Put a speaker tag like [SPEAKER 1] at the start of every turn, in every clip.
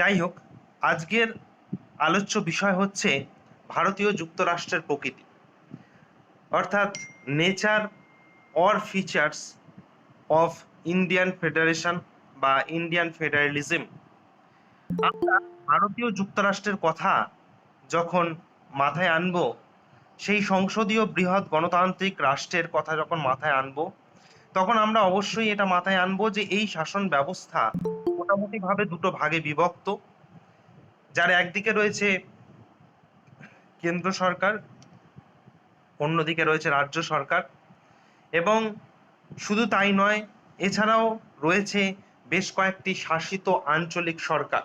[SPEAKER 1] যাই হোক, আজকের আলোচ্য বিষয় হচ্ছে ভারতীয় যুক্তরাষ্ট্রের প্রকৃতি। অর্থাৎ nature or features of Indian federation বা ইন্ডিয়ান ফেডারেলিজম। আমরা ভারতীয় যুক্তরাষ্ট্রের কথা যখন মাথায় আনব, সেই সংসদীয় বৃহৎ গণতান্ত্রিক রাষ্ট্রের কথা যখন মাথায় আনব, তখন আমরা অবশ্যই এটা মাথায় আনব যে এই শাসন ব্যবস্থা মোটামুটি ভাবে দুটো ভাগে বিভক্ত, যার একদিকে রয়েছে কেন্দ্র সরকার, অন্যদিকে রয়েছে রাজ্য সরকার, এবং শুধু তাই নয়, এছাড়াও রয়েছে বেশ কয়েকটি শাসিত আঞ্চলিক সরকার।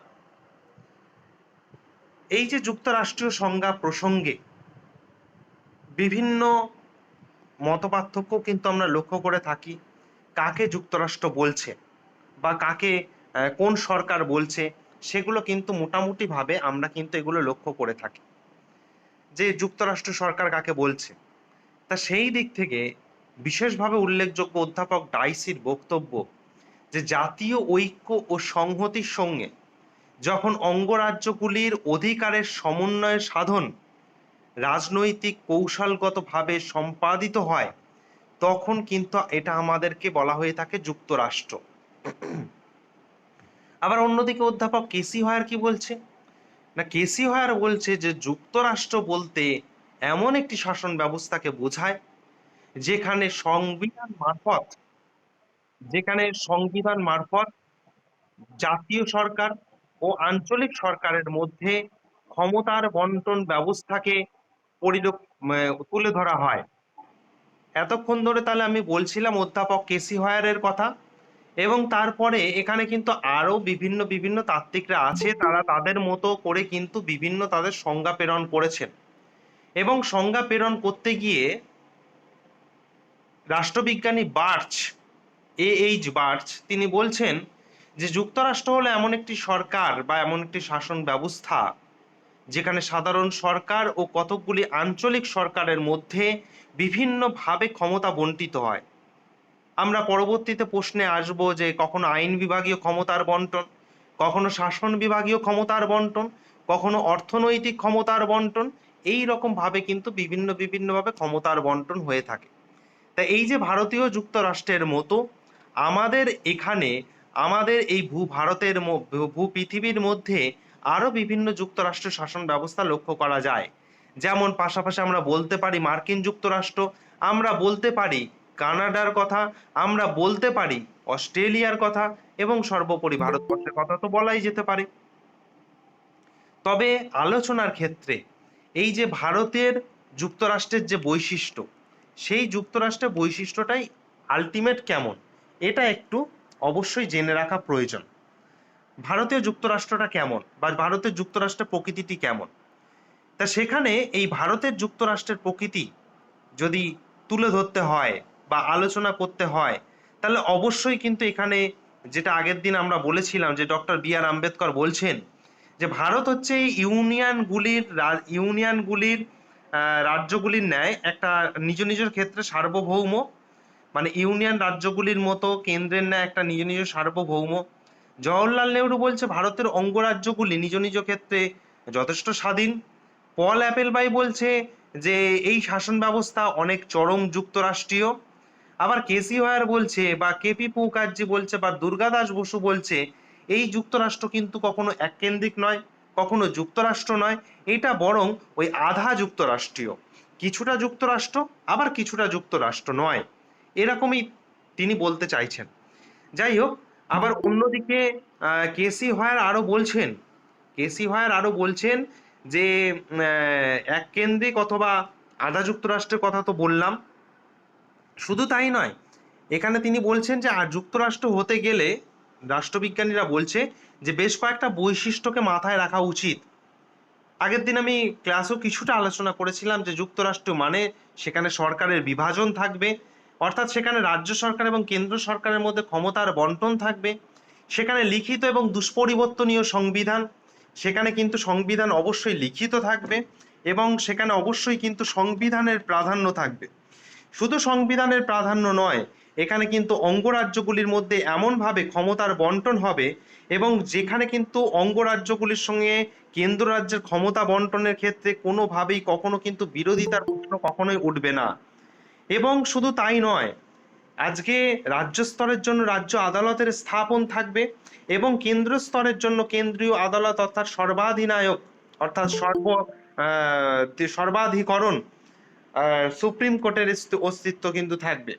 [SPEAKER 1] এই যে যুক্তরাষ্ট্রীয় সংজ্ঞা প্রসঙ্গে বিভিন্ন মতপার্থক্য কিন্তু আমরা লক্ষ্য করে থাকি, কাকে যুক্তরাষ্ট্র বলছে বা কাকে কোন সরকার বলছে, সেগুলো কিন্তু মোটামুটিভাবে আমরা কিন্তু এগুলো লক্ষ্য করে থাকি। যে যুক্তরাষ্ট্র সরকার কাকে বলছে, তা সেই দিক থেকে বিশেষভাবে উল্লেখযোগ্য অধ্যাপক ডাইসির বক্তব্য যে জাতীয় ঐক্য ও সংহতির সঙ্গে যখন অঙ্গরাজ্যগুলির অধিকারের সমন্বয় সাধন রাজনৈতিক কৌশলগতভাবে সম্পাদিত হয়, তখন কিন্তু এটা আমাদেরকে বলা হয়ে থাকে যুক্তরাষ্ট্র। আবার অন্যদিকে অধ্যাপক কেসি হয়ার কি বলছে? না কেসি হয়ার বলছে যে যুক্তরাষ্ট্র বলতে এমন একটি শাসন ব্যবস্থাকে বোঝায় যেখানে সংবিধান মারফত যেখানে সংবিধান মারফত জাতীয় সরকার ও আঞ্চলিক সরকারের মধ্যে ক্ষমতার বন্টন ব্যবস্থাকে পরিলক উম, তুলে ধরা হয়। এতক্ষণ ধরে তাহলে আমি বলছিলাম অধ্যাপক কেসি হয়ারের কথা। এবং তারপরে এখানে কিন্তু আরও বিভিন্ন বিভিন্ন তাত্ত্বিকরা আছে। তারা তাদের মতো করে কিন্তু বিভিন্ন তাদের সংজ্ঞা প্রেরণ করেছেন। এবং সংজ্ঞা প্রেরণ করতে গিয়ে রাষ্ট্রবিজ্ঞানী বার্চ, এ এইচ বার্চ, তিনি বলছেন যে যুক্তরাষ্ট্র হলো এমন একটি সরকার বা এমন একটি শাসন ব্যবস্থা যেখানে সাধারণ সরকার ও কতকগুলি আঞ্চলিক সরকারের মধ্যে বিভিন্নভাবে ক্ষমতা বন্টিত হয়। আমরা পরবর্তীতে প্রশ্নে আসব যে কখনো আইন বিভাগীয় ক্ষমতার বন্টন, কখনো শাসন বিভাগীয় ক্ষমতার বন্টন, কখনো অর্থনৈতিক ক্ষমতার বন্টন, এই রকম ভাবে কিন্তু বিভিন্ন বিভিন্নভাবে ক্ষমতার বন্টন হয়ে থাকে। তা এই যে ভারতীয় যুক্তরাষ্ট্রের মতো আমাদের এখানে, আমাদের এই ভূ, ভারতের ভূ- পৃথিবীর মধ্যে আরও বিভিন্ন যুক্তরাষ্ট্র শাসন ব্যবস্থা লক্ষ্য করা যায়। যেমন পাশাপাশি আমরা বলতে পারি মার্কিন যুক্তরাষ্ট্র, আমরা বলতে পারি কানাডার কথা আমরা বলতে পারি, অস্ট্রেলিয়ার কথা এবং সর্বোপরি ভারতবর্ষের কথা তো বলাই যেতে পারে। তবে আলোচনার ক্ষেত্রে এই যে ভারতের যুক্তরাষ্ট্রের যে বৈশিষ্ট্য, সেই যুক্তরাষ্ট্রের বৈশিষ্ট্যটাই আলটিমেট কেমন, এটা একটু অবশ্যই জেনে রাখা প্রয়োজন। ভারতীয় যুক্তরাষ্ট্রটা কেমন বা ভারতের যুক্তরাষ্ট্রের প্রকৃতিটি কেমন? তা সেখানে এই ভারতের যুক্তরাষ্ট্রের প্রকৃতি যদি তুলে ধরতে হয় বা আলোচনা করতে হয়, তাহলে অবশ্যই কিন্তু এখানে যেটা আগের দিন আমরা বলেছিলাম যে ডক্টর বি আর আম্বেদকর বলছেন যে ভারত হচ্ছে ইউনিয়নগুলির ইউনিয়নগুলির রাজ্যগুলির ন্যায় একটা নিজ নিজের ক্ষেত্রে সার্বভৌম মানে ইউনিয়ন রাজ্যগুলির মতো কেন্দ্রের ন্যায় একটা নিজ নিজ সার্বভৌম। জওহরলাল নেহরু বলছে ভারতের অঙ্গরাজ্যগুলি নিজ নিজ ক্ষেত্রে যথেষ্ট স্বাধীন। পল অ্যাপেলবাই বলছে যে এই শাসন ব্যবস্থা অনেক চরম যুক্তরাষ্ট্রীয়। আবার কেসি ওয়ার বলছে বা কেপি মুখার্জি বলছে বা দুর্গাদাস বসু বলছে এই যুক্তরাষ্ট্র কিন্তু কখনো এককেন্দ্রিক নয় কখনো যুক্তরাষ্ট্র নয় এটা বরং ওই আধা যুক্তরাষ্ট্রীয়। কিছুটা যুক্তরাষ্ট্র আবার কিছুটা যুক্তরাষ্ট্র নয়। এরকমই তিনি বলতে চাইছেন। যাই হোক আবার অন্যদিকে কেসি হয়ার আরও বলছেন কেসি হয়ার আরও বলছেন যে উম, আহ, এককেন্দ্রিক অথবা আধা যুক্তরাষ্ট্রের কথা তো বললাম। শুধু তাই নয়, এখানে তিনি বলছেন যে, আর যুক্তরাষ্ট্র হতে গেলে রাষ্ট্রবিজ্ঞানীরা বলছে যে, বেশ কয়েকটা বৈশিষ্ট্যকে মাথায় রাখা উচিত। আগের দিন আমি ক্লাসেও কিছুটা আলোচনা করেছিলাম যে, যুক্তরাষ্ট্র মানে সেখানে সরকারের বিভাজন থাকবে, অর্থাৎ সেখানে রাজ্য সরকার এবং কেন্দ্র সরকারের মধ্যে ক্ষমতার বন্টন থাকবে, সেখানে লিখিত এবং দুষ্পরিবর্তনীয় সংবিধান, সেখানে কিন্তু সংবিধান অবশ্যই লিখিত থাকবে এবং সেখানে অবশ্যই কিন্তু সংবিধানের প্রাধান্য থাকবে। শুধু সংবিধানের প্রাধান্য নয়, এখানে কিন্তু অঙ্গরাজ্যগুলির মধ্যে এমনভাবে ক্ষমতার বন্টন হবে এবং যেখানে কিন্তু অঙ্গরাজ্যগুলির সঙ্গে কেন্দ্র রাজ্যের ক্ষমতা বন্টনের ক্ষেত্রে কোনোভাবেই কখনো কিন্তু বিরোধিতার প্রশ্ন কখনোই উঠবে না। এবং শুধু তাই নয়, আজকে রাজ্য স্তরের জন্য রাজ্য আদালতের স্থাপন থাকবে এবং কেন্দ্র স্তরের জন্য কেন্দ্রীয় আদালত অর্থাৎ সর্বাধিনায়ক অর্থাৎ সর্ব সর্বাধিকরণ সুপ্রিম কোর্টের অস্তিত্ব কিন্তু থাকবে।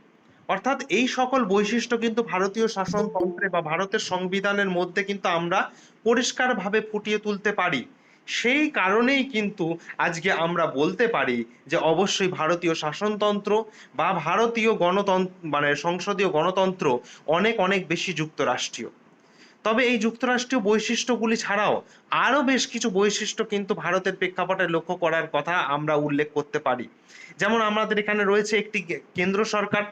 [SPEAKER 1] অর্থাৎ এই সকল বৈশিষ্ট্য কিন্তু ভারতীয় শাসনতন্ত্রে বা ভারতের সংবিধানের মধ্যে কিন্তু আমরা পরিষ্কারভাবে ফুটিয়ে তুলতে পারি। সেই কারণেই কিন্তু আজকে আমরা বলতে পারি যে অবশ্যই ভারতীয় শাসনতন্ত্র বা ভারতীয় গণতন্ত্র মানে সংসদীয় গণতন্ত্র অনেক অনেক বেশি যুক্তরাষ্ট্রীয়। তবে এই যুক্তরাষ্ট্রীয় বৈশিষ্ট্যগুলি ছাড়াও আরও বেশ কিছু বৈশিষ্ট্য কিন্তু ভারতের প্রেক্ষাপটে লক্ষ্য করার কথা আমরা উল্লেখ করতে পারি। যেমন আমাদের এখানে রয়েছে একটি কেন্দ্র সরকার,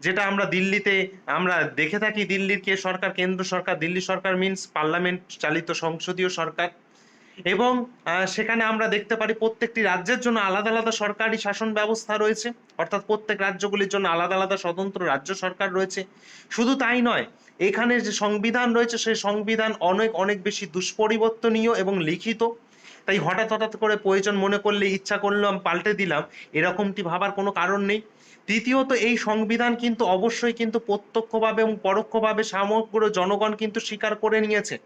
[SPEAKER 1] যেটা আমরা দিল্লিতে, আমরা দেখে থাকি দিল্লির কে সরকার, কেন্দ্র সরকার, দিল্লি সরকার মিন্স পার্লামেন্ট চালিত সংসদীয় সরকার। এবং সেখানে আমরা দেখতে পারি প্রত্যেকটি রাজ্যের জন্য আলাদা আলাদা সরকারি শাসন ব্যবস্থা রয়েছে। অর্থাৎ প্রত্যেক রাজ্যগুলির জন্য আলাদা আলাদা স্বতন্ত্র রাজ্য সরকার রয়েছে। শুধু তাই নয়, এখানে যে সংবিধান রয়েছে, সেই সংবিধান অনেক অনেক বেশি দুষ্পরিবর্তনীয় এবং লিখিত। তাই হঠাৎ হঠাৎ করে প্রয়োজন মনে করলে ইচ্ছা করলাম পাল্টে দিলাম। এরকমটি ভাবার কোনো কারণ নেই। তৃতীয়ত এই সংবিধান কিন্তু অবশ্যই কিন্তু প্রত্যক্ষভাবে এবং পরোক্ষভাবে সমগ্র জনগণ কিন্তু স্বীকার করে নিয়েছে।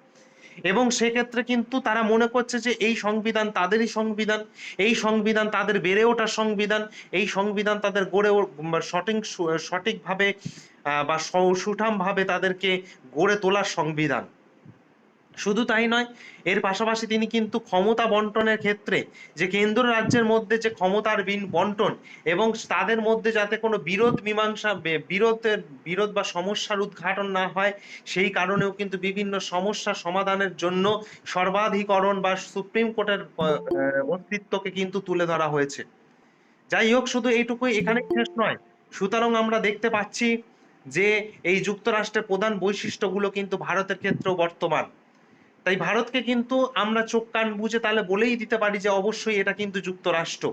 [SPEAKER 1] এবং সেক্ষেত্রে কিন্তু তারা মনে করছে যে এই সংবিধান তাদেরই সংবিধান, এই সংবিধান তাদের বেড়ে ওঠার সংবিধান, এই সংবিধান তাদের গড়ে সঠিক সঠিকভাবে বা সুঠামভাবে তাদেরকে গড়ে তোলার সংবিধান। শুধু তাই নয়, এর পাশাপাশি তিনি কিন্তু ক্ষমতা বন্টনের ক্ষেত্রে যে কেন্দ্র রাজ্যের মধ্যে যে ক্ষমতার বিন- বন্টন এবং তাদের মধ্যে যাতে কোনো বিরোধ মীমাংসা বিরোধের, বিরোধ বা সমস্যার উদ্ঘাটন না হয়, সেই কারণেও কিন্তু বিভিন্ন সমস্যা সমাধানের জন্য সর্বাধিকরণ বা সুপ্রিম কোর্টের অস্তিত্বকে কিন্তু তুলে ধরা হয়েছে। যাই হোক, শুধু এইটুকুই, এখানে শেষ নয়। সুতরাং আমরা দেখতে পাচ্ছি যে এই যুক্তরাষ্ট্রের প্রধান বৈশিষ্ট্যগুলো কিন্তু ভারতের ক্ষেত্রেও বর্তমান। তাই ভারতকে কিন্তু আমরা চোখ কান বুঝে তাহলে বলেই দিতে পারি যে অবশ্যই এটা কিন্তু যুক্তরাষ্ট্র।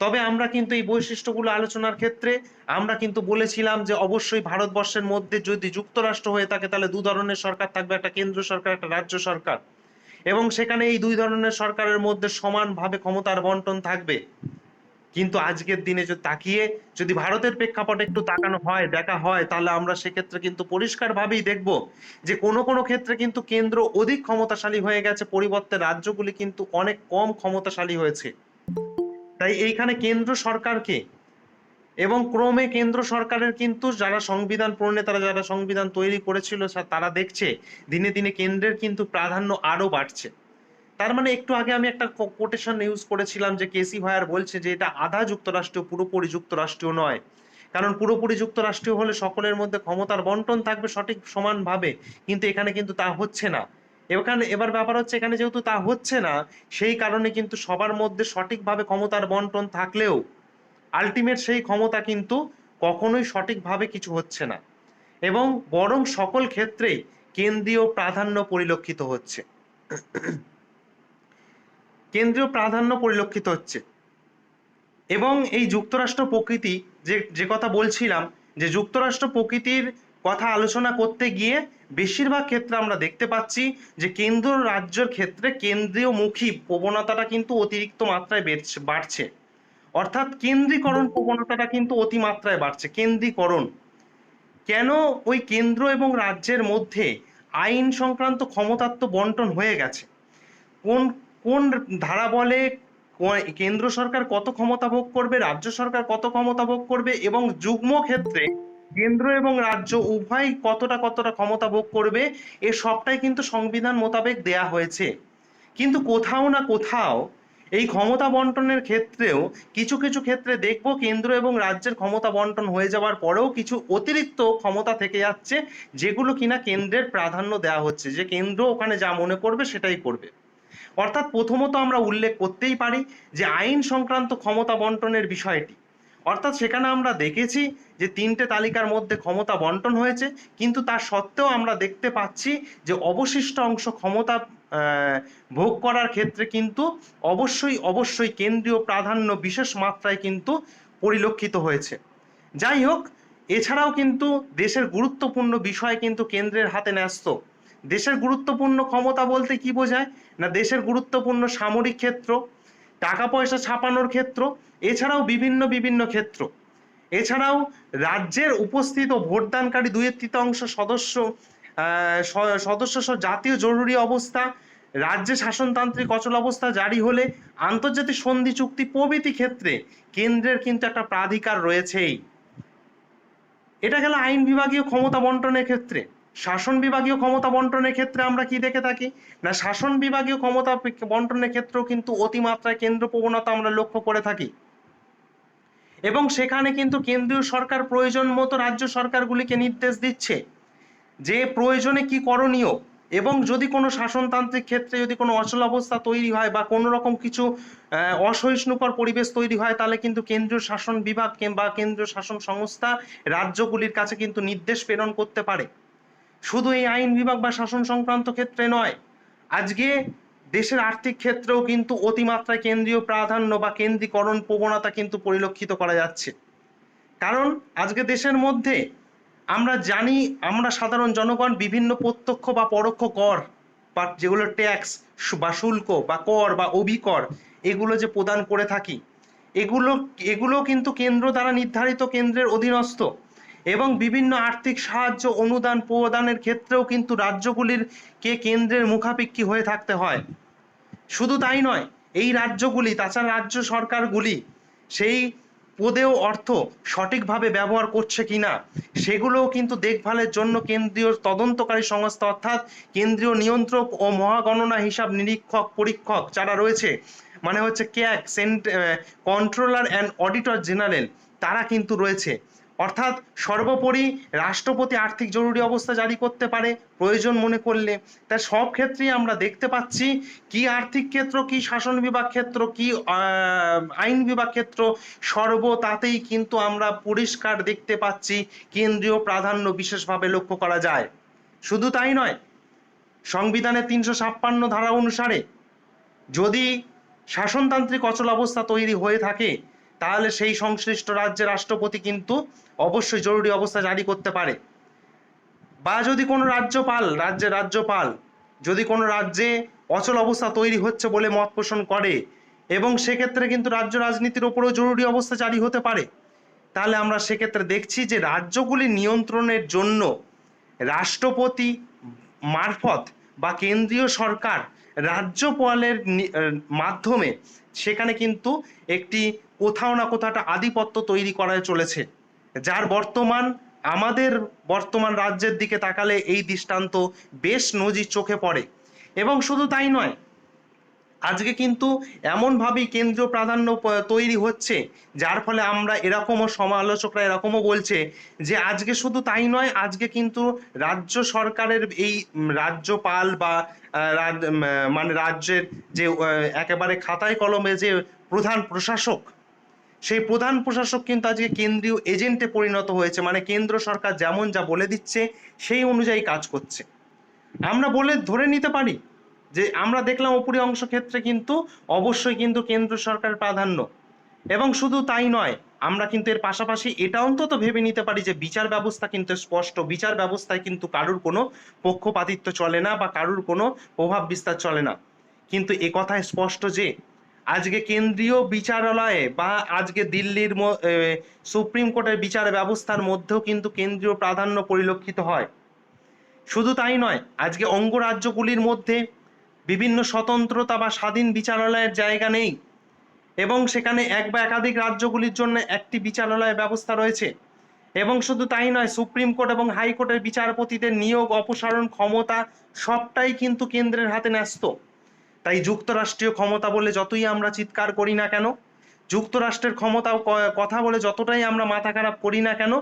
[SPEAKER 1] তবে আমরা কিন্তু এই বৈশিষ্ট্যগুলো আলোচনার ক্ষেত্রে আমরা কিন্তু বলেছিলাম যে অবশ্যই ভারতবর্ষের মধ্যে যদি যুক্তরাষ্ট্র হয়ে থাকে তাহলে দু ধরনের সরকার থাকবে, একটা কেন্দ্র সরকার, একটা রাজ্য সরকার। এবং সেখানে এই দুই ধরনের সরকারের মধ্যে সমানভাবে ক্ষমতার বন্টন থাকবে। কিন্তু আজকের দিনে যদি তাকিয়ে যদি ভারতের প্রেক্ষাপটে একটু তাকানো হয়, দেখা হয়, তাহলে আমরা সেক্ষেত্রে কিন্তু পরিষ্কারভাবেই দেখব যে কোনো কোনো ক্ষেত্রে কিন্তু কেন্দ্র অধিক ক্ষমতাশালী হয়ে গেছে, পরিবর্তে রাজ্যগুলি কিন্তু অনেক কম ক্ষমতাশালী হয়েছে। তাই এইখানে কেন্দ্র সরকারকে এবং ক্রমে কেন্দ্র সরকারের কিন্তু যারা সংবিধান প্রণেতারা যারা সংবিধান তৈরি করেছিল, তারা দেখছে দিনে দিনে কেন্দ্রের কিন্তু প্রাধান্য আরও বাড়ছে। তার মানে একটু আগে আমি একটা কোটেশন ইউজ করেছিলাম যে কেসি ভায়ার বলছে যে এটা আধা যুক্তরাষ্ট্রীয়, পুরোপুরি যুক্তরাষ্ট্রীয় নয়। কারণ পুরোপুরি যুক্তরাষ্ট্রীয় হলে সকলের মধ্যে ক্ষমতার বন্টন থাকবে সঠিক সমানভাবে, কিন্তু এখানে কিন্তু তা হচ্ছে না। এখানে, এবার ব্যাপার হচ্ছে এখানে যেহেতু তা হচ্ছে না, সেই কারণে কিন্তু সবার মধ্যে সঠিকভাবে ক্ষমতার বন্টন থাকলেও আলটিমেট সেই ক্ষমতা কিন্তু কখনোই সঠিকভাবে কিছু হচ্ছে না। এবং বরং সকল ক্ষেত্রেই কেন্দ্রীয় প্রাধান্য পরিলক্ষিত হচ্ছে। কেন্দ্রীয় প্রাধান্য পরিলক্ষিত হচ্ছে। এবং এই যুক্তরাষ্ট্র প্রকৃতি যে যে কথা বলছিলাম, যে যুক্তরাষ্ট্র প্রকৃতির কথা আলোচনা করতে গিয়ে বেশিরভাগ ক্ষেত্রে আমরা দেখতে পাচ্ছি যে কেন্দ্র রাজ্যের ক্ষেত্রে কেন্দ্রীয় মুখী প্রবণতাটা কিন্তু অতিরিক্ত মাত্রায় বেড়ছে অর্থাৎ কেন্দ্রীকরণ প্রবণতাটা কিন্তু অতিমাত্রায় বাড়ছে, কেন্দ্রীকরণ। কেন ওই কেন্দ্র এবং রাজ্যের মধ্যে আইন সংক্রান্ত ক্ষমতার তো বন্টন হয়ে গেছে? কোন কোন ধারা বলে কেন্দ্র সরকার কত ক্ষমতা ভোগ করবে, রাজ্য সরকার কত ক্ষমতা ভোগ করবে এবং যুগ্ম ক্ষেত্রে কেন্দ্র এবং রাজ্য উভয় কতটা কতটা ক্ষমতা ভোগ করবে, এ সবটাই কিন্তু সংবিধান মোতাবেক দেয়া হয়েছে। কিন্তু কোথাও না কোথাও এই ক্ষমতা বন্টনের ক্ষেত্রেও কিছু কিছু ক্ষেত্রে দেখব কেন্দ্র এবং রাজ্যের ক্ষমতা বন্টন হয়ে যাওয়ার পরেও কিছু অতিরিক্ত ক্ষমতা থেকে যাচ্ছে, যেগুলো কিনা কেন্দ্রের প্রাধান্য দেওয়া হচ্ছে, যে কেন্দ্র ওখানে যা মনে করবে সেটাই করবে। অর্থাৎ প্রথমত আমরা উল্লেখ করতেই পারি যে আইন সংক্রান্ত ক্ষমতা বন্টনের বিষয়টি। অর্থাৎ সেখানে আমরা দেখেছি যে তিনটে তালিকার মধ্যে ক্ষমতা বন্টন হয়েছে, কিন্তু তার সত্ত্বেও আমরা দেখতে পাচ্ছি যে অবশিষ্ট অংশ ক্ষমতা ভোগ করার ক্ষেত্রে কিন্তু অবশ্যই অবশ্যই কেন্দ্রীয় প্রাধান্য বিশেষ মাত্রায় কিন্তু পরিলক্ষিত হয়েছে। যাই হোক, এছাড়াও কিন্তু দেশের গুরুত্বপূর্ণ বিষয় কিন্তু কেন্দ্রের হাতে ন্যস্ত। দেশের গুরুত্বপূর্ণ ক্ষমতা বলতে কি বোঝায়? না, দেশের গুরুত্বপূর্ণ সামরিক ক্ষেত্র টাকা পয়সা ছাপানোর ক্ষেত্র, এছাড়াও বিভিন্ন বিভিন্ন ক্ষেত্র। এছাড়াও রাজ্যের উপস্থিত ও ভোটদানকারী দুই তৃতীয়াংশ সদস্য সদস্য জাতীয় জরুরি অবস্থা, রাজ্যে শাসনতান্ত্রিক অচল অবস্থা জারি হলে আন্তর্জাতিক সন্ধি চুক্তি প্রভৃতি ক্ষেত্রে কেন্দ্রের কিন্তু একটা প্রাধিকার রয়েছেই। এটা গেল আইন বিভাগীয় ক্ষমতা বন্টনের ক্ষেত্রে। শাসন বিভাগীয় ক্ষমতা বন্টনের ক্ষেত্রে আমরা কি দেখে থাকি? না, শাসন বিভাগীয় ক্ষমতা বন্টনের ক্ষেত্রেও কিন্তু অতিমাত্রায় কেন্দ্র প্রবণতা আমরা লক্ষ্য করে থাকি। এবং সেখানে কিন্তু কেন্দ্রীয় সরকার প্রয়োজন মতো রাজ্য সরকারগুলিকে নির্দেশ দিচ্ছে যে প্রয়োজনে কি করণীয় এবং যদি কোনো শাসনতান্ত্রিক ক্ষেত্রে যদি কোনো অচল অবস্থা তৈরি হয় বা কোনো রকম কিছু অসহিষ্ণুকর পরিবেশ তৈরি হয়, তাহলে কিন্তু কেন্দ্রীয় শাসন বিভাগ কিংবা কেন্দ্রীয় শাসন সংস্থা রাজ্যগুলির কাছে কিন্তু নির্দেশ প্রেরণ করতে পারে। শুধু এই আইন বিভাগ বা শাসন সংক্রান্ত ক্ষেত্রে নয়, আজকে দেশের আর্থিক ক্ষেত্রেও কিন্তু অতিমাত্রায় কেন্দ্রীয় প্রাধান্য বা কেন্দ্রীকরণ প্রবণতা কিন্তু পরিলক্ষিত করা যাচ্ছে। কারণ আজকে দেশের মধ্যে আমরা জানি, আমরা সাধারণ জনগণ বিভিন্ন প্রত্যক্ষ বা পরোক্ষ কর বা যেগুলো ট্যাক্স বা শুল্ক বা কর বা অভিকর এগুলো যে প্রদান করে থাকি, এগুলো এগুলো কিন্তু কেন্দ্র দ্বারা নির্ধারিত কেন্দ্রের অধীনস্থ। এবং বিভিন্ন আর্থিক সাহায্য অনুদান প্রদানের ক্ষেত্রেও কিন্তু রাজ্যগুলির কে কেন্দ্রের মুখাপেক্ষী হয়ে থাকতে হয়। শুধু তাই নয়, এই রাজ্যগুলি, তাছাড়া রাজ্য সরকারগুলি সেই পদেও অর্থ সঠিকভাবে ব্যবহার করছে কিনা, সেগুলোও কিন্তু দেখভালের জন্য কেন্দ্রীয় তদন্তকারী সংস্থা অর্থাৎ কেন্দ্রীয় নিয়ন্ত্রক ও মহাগণনা হিসাব নিরীক্ষক পরীক্ষক যারা রয়েছে মানে হচ্ছে ক্যাক সেন্ট কন্ট্রোলার অ্যান্ড অডিটর জেনারেল, তারা কিন্তু রয়েছে। অর্থাৎ সর্বোপরি রাষ্ট্রপতি আর্থিক জরুরি অবস্থা জারি করতে পারে, প্রয়োজন মনে করলে। তাই সব ক্ষেত্রেই আমরা দেখতে পাচ্ছি কি আর্থিক ক্ষেত্র, কি শাসন বিভাগ ক্ষেত্র, কি আইন বিভাগ ক্ষেত্র, সর্বতাতেই কিন্তু আমরা পরিষ্কার দেখতে পাচ্ছি কেন্দ্রীয় প্রাধান্য বিশেষভাবে লক্ষ্য করা যায়। শুধু তাই নয় সংবিধানের তিনশো ছাপ্পান্ন ধারা অনুসারে যদি শাসনতান্ত্রিক অচল অবস্থা তৈরি হয়ে থাকে তাহলে সেই সংশ্লিষ্ট রাজ্যের রাষ্ট্রপতি কিন্তু অবশ্যই জরুরি অবস্থা জারি করতে পারে। বা যদি কোনো রাজ্যপাল, রাজ্যের রাজ্যপাল যদি কোনো রাজ্যে অচল অবস্থা তৈরি হচ্ছে বলে মত পোষণ করে এবং সেক্ষেত্রে কিন্তু রাজ্য রাজনীতির ওপরেও জরুরি অবস্থা জারি হতে পারে, তাহলে আমরা সেক্ষেত্রে দেখছি যে রাজ্যগুলি নিয়ন্ত্রণের জন্য রাষ্ট্রপতি মারফত বা কেন্দ্রীয় সরকার রাজ্যপালের মাধ্যমে সেখানে কিন্তু একটি কোথাও না কোথাও একটা আধিপত্য তৈরি করা চলেছে, যার বর্তমান, আমাদের বর্তমান রাজ্যের দিকে তাকালে এই দৃষ্টান্ত বেশ নজির চোখে পড়ে। এবং শুধু তাই নয়, আজকে কিন্তু এমনভাবেই কেন্দ্রীয় প্রাধান্য তৈরি হচ্ছে, যার ফলে আমরা এরকমও সমালোচকরা এরকমও বলছে যে আজকে শুধু তাই নয়, আজকে কিন্তু রাজ্য সরকারের এই রাজ্যপাল বা মানে রাজ্যের যে একেবারে খাতায় কলমে যে প্রধান প্রশাসক সেই প্রধান প্রশাসক কিন্তু আজকে কেন্দ্রীয় এজেন্টে পরিণত হয়েছে। মানে কেন্দ্র সরকার যেমন যা বলে দিচ্ছে, সেই অনুযায়ী কাজ করছে। আমরা বলে ধরে নিতে পারি যে আমরা দেখলাম উপরি অংশ ক্ষেত্রে কিন্তু অবশ্যই কিন্তু কেন্দ্র সরকারের প্রাধান্য। এবং শুধু তাই নয়, আমরা কিন্তু এর পাশাপাশি এটা অন্তত ভেবে নিতে পারি যে বিচার ব্যবস্থা কিন্তু স্পষ্ট। বিচার ব্যবস্থায় কিন্তু কারুর কোনো পক্ষপাতিত্ব চলে না বা কারুর কোনো প্রভাব বিস্তার চলে না। কিন্তু এ কথায় স্পষ্ট যে আজকে কেন্দ্রীয় বিচারালয়ে বা আজকে দিল্লির সুপ্রিম কোর্টের বিচার ব্যবস্থার মধ্যেও কিন্তু কেন্দ্রীয় প্রাধান্য পরিলক্ষিত হয়। শুধু তাই নয়, আজকে অঙ্গরাজ্যগুলির মধ্যে বিভিন্ন স্বতন্ত্রতা বা স্বাধীন বিচারালয়ের জায়গা নেই এবং সেখানে এক বা একাধিক রাজ্যগুলির জন্য একটি বিচারালয় ব্যবস্থা রয়েছে। এবং শুধু তাই নয়, সুপ্রিম কোর্ট এবং হাইকোর্টের বিচারপতিদের নিয়োগ, অপসারণ ক্ষমতা সবটাই কিন্তু কেন্দ্রের হাতে ন্যস্ত। তাই যুক্তরাষ্ট্রীয় ক্ষমতা বলে যতই আমরা চিৎকার করি না কেন, যুক্তরাষ্ট্রের ক্ষমতা কথা বলে যতটাই আমরা মাথা খারাপ করি না কেন,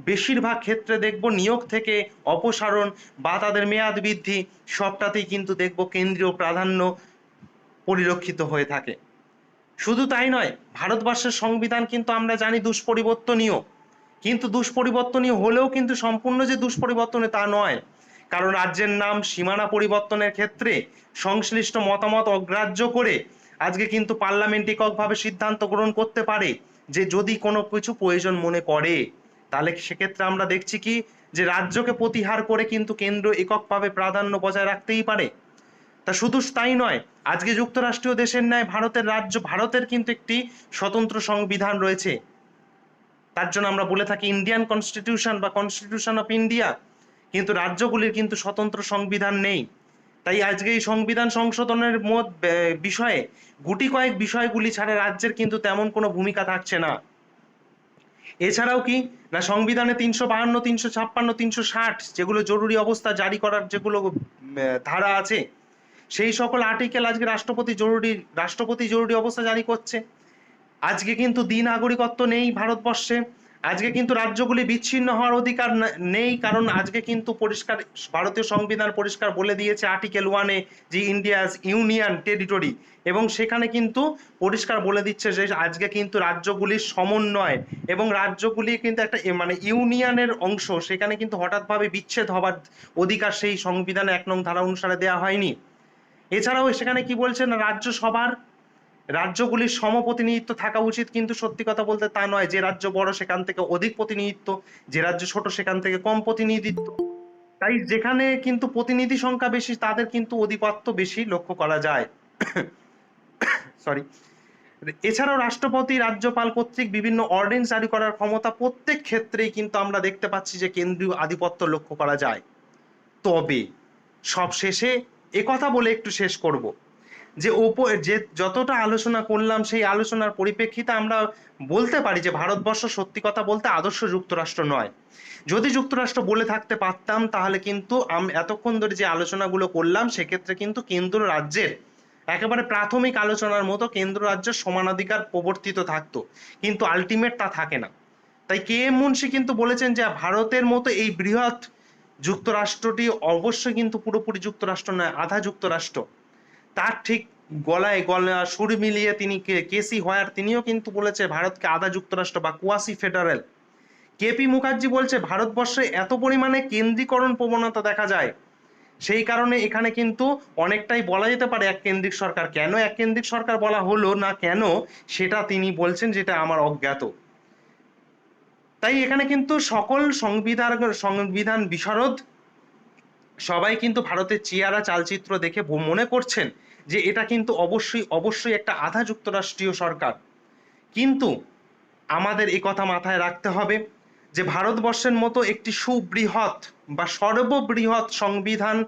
[SPEAKER 1] বেশিরভাগ ক্ষেত্রে দেখব নিয়োগ থেকে অপসারণ বা তাদের মেয়াদ বৃদ্ধি সবটাতেই কিন্তু দেখব কেন্দ্রীয় প্রাধান্য পরিলক্ষিত হয়ে থাকে। শুধু তাই নয়, ভারতবর্ষের সংবিধান কিন্তু আমরা জানি দুষ্পরিবর্তনীয়। কিন্তু দুষ্পরিবর্তনীয় হলেও কিন্তু সম্পূর্ণ যে দুষ্পরিবর্তনীয় তা নয়। কারণ রাজ্যের নাম সীমানা পরিবর্তনের ক্ষেত্রে সংশ্লিষ্ট মতামত অগ্রাহ্য করে আজকে কিন্তু পার্লামেন্ট এককভাবে সিদ্ধান্ত গ্রহণ করতে পারে যে যদি কোনো কিছু প্রয়োজন মনে করে। তাহলে সেক্ষেত্রে আমরা দেখছি কি যে রাজ্যকে প্রতিহার করে কিন্তু কেন্দ্র এককভাবে প্রাধান্য বজায় রাখতেই পারে। তা শুধু তাই নয়, আজকে যুক্তরাষ্ট্রীয় দেশের ন্যায় ভারতের রাজ্য ভারতের কিন্তু একটি স্বতন্ত্র সংবিধান রয়েছে। তার জন্য আমরা বলে থাকি, ইন্ডিয়ান কনস্টিটিউশন বা কনস্টিটিউশন অফ ইন্ডিয়া কিন্তু রাজ্যগুলির কিন্তু স্বতন্ত্র সংবিধান নেই। তাই আজকে এই সংবিধান সংশোধনের মত বিষয়ে গুটি কয়েক বিষয়গুলি ছাড়া রাজ্যের কিন্তু তেমন কোনো ভূমিকা থাকছে না। এছাড়াও কি, না সংবিধানে তিনশো বাহান্ন, তিনশো ছাপ্পান্ন, তিনশো ষাট যেগুলো জরুরি অবস্থা জারি করার যেগুলো ধারা আছে, সেই সকল আর্টিকেল আজকে রাষ্ট্রপতি জরুরি রাষ্ট্রপতি জরুরি অবস্থা জারি করছে। আজকে কিন্তু দ্বি নাগরিকত্ব নেই ভারতবর্ষে। আজকে কিন্তু রাজ্যগুলি বিচ্ছিন্ন হওয়ার অধিকার নেই, কারণ আজকে কিন্তু পরিষ্কার ভারতীয় সংবিধান পরিষ্কার বলে দিয়েছে আর্টিকেল ওয়ানে যে ইন্ডিয়াস ইউনিয়ন টেরিটরি এবং সেখানে কিন্তু পরিষ্কার বলে দিচ্ছে যে আজকে কিন্তু রাজ্যগুলির সমন্বয় এবং রাজ্যগুলি কিন্তু একটা মানে ইউনিয়নের অংশ, সেখানে কিন্তু হঠাৎভাবে বিচ্ছেদ হবার অধিকার সেই সংবিধানে এক নং ধারা অনুসারে দেওয়া হয়নি। এছাড়াও সেখানে কি বলছে বলছেন, রাজ্যসভার রাজ্যগুলির সমপ্রতিনিধিত্ব থাকা উচিত, কিন্তু সত্যি কথা বলতে তা নয়। যে রাজ্য বড়, সেখান থেকে অধিক প্রতিনিধিত্ব, যে রাজ্য ছোট, সেখান থেকে কম প্রতিনিধিত্ব। তাই যেখানে কিন্তু প্রতিনিধি সংখ্যা বেশি, তাদের কিন্তু অধিপত্য বেশি লক্ষ্য করা যায়। সরি এছাড়াও রাষ্ট্রপতি, রাজ্যপাল কর্তৃক বিভিন্ন অর্ডেন্স জারি করার ক্ষমতা প্রত্যেক ক্ষেত্রেই কিন্তু আমরা দেখতে পাচ্ছি যে কেন্দ্রীয় আধিপত্য লক্ষ্য করা যায়। তবে সব শেষে একথা বলে একটু শেষ করব। যে ওপ, যে যতটা আলোচনা করলাম, সেই আলোচনার পরিপ্রেক্ষিতে আমরা বলতে পারি যে ভারতবর্ষ সত্যি কথা বলতে আদর্শ যুক্তরাষ্ট্র নয়। যদি যুক্তরাষ্ট্র বলে থাকতে পারতাম, তাহলে কিন্তু আম, এতক্ষণ ধরে যে আলোচনাগুলো করলাম, সেক্ষেত্রে কিন্তু কেন্দ্র রাজ্যের একেবারে প্রাথমিক আলোচনার মতো কেন্দ্র রাজ্যের সমানাধিকার প্রবর্তিত থাকতো। কিন্তু আলটিমেট তা থাকে না। তাই কে এম মুন্সি কিন্তু বলেছেন যে ভারতের মতো এই বৃহৎ যুক্তরাষ্ট্রটি অবশ্যই কিন্তু পুরোপুরি যুক্তরাষ্ট্র নয়, আধা যুক্তরাষ্ট্র। তার ঠিক গলায় গলা সুর মিলিয়ে তিনি কেসি হয়ার তিনিও কিন্তু বলেছে ভারতকে আধা যুক্তরাষ্ট্র বা কুয়াসি ফেডারেল। কেপি মুখার্জি বলছে, ভারতবর্ষে এত পরিমাণে কেন্দ্রীকরণ প্রবণতা দেখা যায়। সেই কারণে এখানে কিন্তু অনেকটাই বলা যেতে পারে এক কেন্দ্রিক সরকার। কেন এক কেন্দ্রিক সরকার বলা হলো না কেন? সেটা তিনি বলছেন যেটা আমার অজ্ঞাত। তাই এখানে কিন্তু সকল সংবিধান সংবিধান বিশারদ সবাই কিন্তু ভারতের চেয়ারা চালচিত্র দেখে মনে করছেন। যে এটা কিন্তু অবশ্যই অবশ্যই একটা আধা যুক্তরাষ্ট্রীয় সরকার। কিন্তু আমাদের এই কথা মাথায় রাখতে হবে যে ভারতবর্ষের মতো একটি সুবৃহৎ বা সর্ববৃহৎ সংবিধান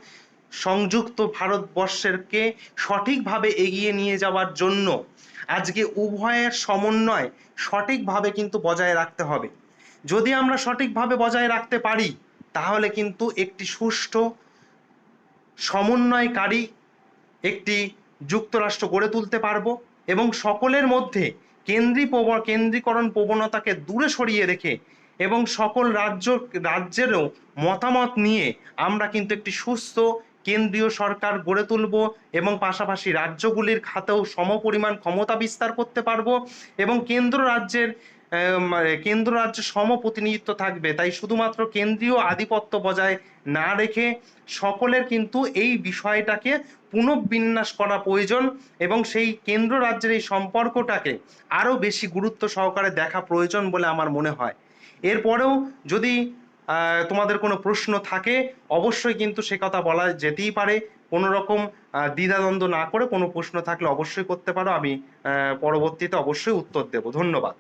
[SPEAKER 1] সংযুক্ত ভারতবর্ষেরকে সঠিকভাবে এগিয়ে নিয়ে যাওয়ার জন্য আজকে উভয়ের সমন্বয় সঠিকভাবে কিন্তু বজায় রাখতে হবে। যদি আমরা সঠিকভাবে বজায় রাখতে পারি, তাহলে কিন্তু একটি সুষ্ঠু সমন্বয়কারী একটি যুক্তরাষ্ট্র গড়ে তুলতে পারব এবং সকলের মধ্যে কেন্দ্রী কেন্দ্রীকরণ প্রবণতাকে দূরে সরিয়ে রেখে এবং সকল রাজ্য, রাজ্যেরও মতামত নিয়ে আমরা কিন্তু একটি সুস্থ কেন্দ্রীয় সরকার গড়ে তুলব এবং পাশাপাশি রাজ্যগুলির খাতেও সমপরিমাণ ক্ষমতা বিস্তার করতে পারব এবং কেন্দ্র রাজ্যের কেন্দ্র রাজ্যে সম প্রতিনিধিত্ব থাকবে। তাই শুধুমাত্র কেন্দ্রীয় আধিপত্য বজায় না রেখে সকলের কিন্তু এই বিষয়টাকে পুনঃবিন্যাস করা প্রয়োজন এবং সেই কেন্দ্র রাজ্যের এই সম্পর্কটাকে আরও বেশি গুরুত্ব সহকারে দেখা প্রয়োজন বলে আমার মনে হয়। এরপরেও যদি তোমাদের কোনো প্রশ্ন থাকে, অবশ্যই কিন্তু সে কথা বলা যেতেই পারে। কোনো রকম দ্বিধাদ্বন্দ্ব না করে কোনো প্রশ্ন থাকলে অবশ্যই করতে পারো। আমি পরবর্তীতে অবশ্যই উত্তর দেব। ধন্যবাদ।